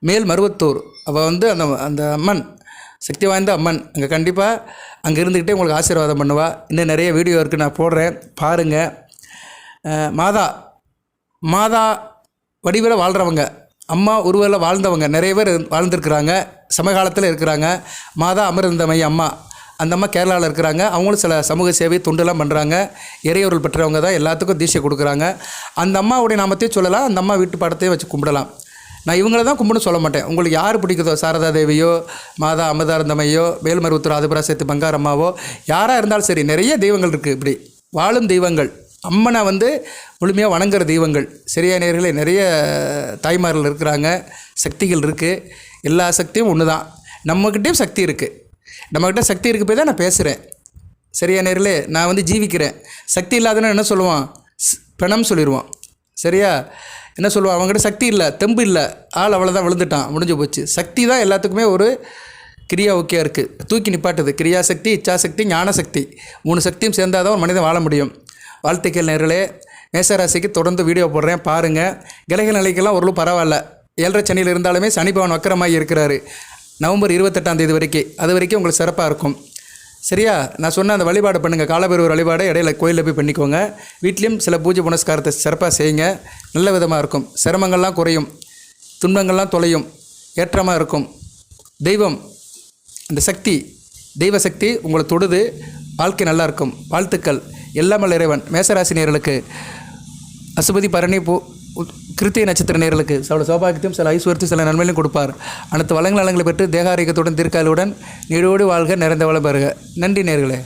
மேல்மருவத்தூர் அவள் வந்து அந்த அந்த அம்மன் சக்தி வாய்ந்த அம்மன் அங்கே கண்டிப்பாக அங்கே இருந்துக்கிட்டே உங்களுக்கு ஆசீர்வாதம் பண்ணுவா. இன்னும் நிறைய வீடியோ இருக்குது நான் போடுறேன் பாருங்கள் மாதா மாதா வடிவில் வாழ்கிறவங்க அம்மா உருவில் வாழ்ந்தவங்க நிறைய பேர் வாழ்ந்துருக்குறாங்க சமகாலத்தில் இருக்கிறாங்க. மாதா அமிர்தமய் அம்மா. அந்த அம்மா கேரளாவில் இருக்கிறாங்க. அவங்களும் சில சமூக சேவை தொண்டுலாம் பண்ணுறாங்க இறையொருள் பெற்றவங்க தான் எல்லாத்துக்கும் தீட்சை கொடுக்குறாங்க. அந்த அம்மாவுடைய நாமத்தையும் சொல்லலாம். அந்த அம்மா வீட்டு படத்தையும் வச்சு கும்பிடலாம். நான் இவங்கள தான் கும்பிடுன்னு சொல்ல மாட்டேன். உங்களுக்கு யார் பிடிக்குதோ சாரதா தேவியோ மாதா அமதாரந்தமையோ வேல்மருவத்தூர் ஆதிபராசத்து பங்காரம்மாவோ யாராக இருந்தாலும் சரி நிறைய தெய்வங்கள் இருக்குது இப்படி. வாழும் தெய்வங்கள். அம்மனை வந்து முழுமையாக வணங்குற தெய்வங்கள். சரியா நேர்களே நிறைய தாய்மார்கள் இருக்கிறாங்க. சக்திகள் இருக்குது எல்லா சக்தியும் ஒன்று தான் நம்மக்கிட்டேயும் சக்தி இருக்குது நம்மக்கிட்ட சக்தி இருக்கு போய் தான் நான் பேசுகிறேன் சரியா நேரிலே? நான் வந்து ஜீவிக்கிறேன். சக்தி இல்லாதவன என்ன சொல்லுவான்? பிரணம் பிணம் சொல்லிடுவான் சரியா? என்ன சொல்லுவான்? அவங்ககிட்ட சக்தி இல்லை தெம்பு இல்லை. ஆள் அவ்வளோதான் விழுந்துட்டான். முடிஞ்சு போச்சு. சக்தி தான் எல்லாத்துக்குமே ஒரு கிரியா ஓகே இருக்குது தூக்கி நிப்பாட்டுது. கிரியாசக்தி இச்சாசக்தி ஞானசக்தி. மூணு சக்தியும் சேர்ந்தால் தான் ஒரு மனிதன் வாழ முடியும். வாழ்த்துக்கள் நேர்களே. மேசராசிக்கு தொடர்ந்து வீடியோ போடுறேன். பாருங்கள் கிரக நிலைக்கெல்லாம் ஓரளவு பரவாயில்ல. ஏழரை சனியில் இருந்தாலுமே சனி பவன் வக்கரமாகி இருக்கிறாரு. நவம்பர் இருபத்தெட்டாம் தேதி வரைக்கும் அது வரைக்கும் உங்களுக்கு சிறப்பாக இருக்கும். சரியா? நான் சொன்ன அந்த வழிபாடு பண்ணுங்கள் காலபைரவர் வழிபாடு இடையில கோயிலில் போய் பண்ணிக்கோங்க. வீட்லேயும் சில பூஜை புனஸ்காரத்தை சிறப்பாக செய்யுங்க. நல்ல விதமாக இருக்கும். சிரமங்கள்லாம் குறையும். துன்பங்கள்லாம் தொலையும். ஏற்றமாக இருக்கும். தெய்வம் அந்த சக்தி தெய்வ சக்தி உங்களை தொடுது. வாழ்க்கை நல்லா இருக்கும். வாழ்த்துக்கள். எல்லாமல் இறைவன். மேசராசினியர்களுக்கு அசுபதி பரணி பூ கிருத்திய நட்சத்திர நேர்களுக்கு சில சௌபாகியத்தையும் சில ஐஸ்வர்யத்தையும் சில நன்மையிலும் கொடுப்பார். அனைத்து வளங்கள் நலங்களை பெற்று தேகாரிகத்துடன் தீர்க்காலுடன் நீடோடு வாழ்க நிறைந்த வளம் பெறுக. நன்றி நேர்களே.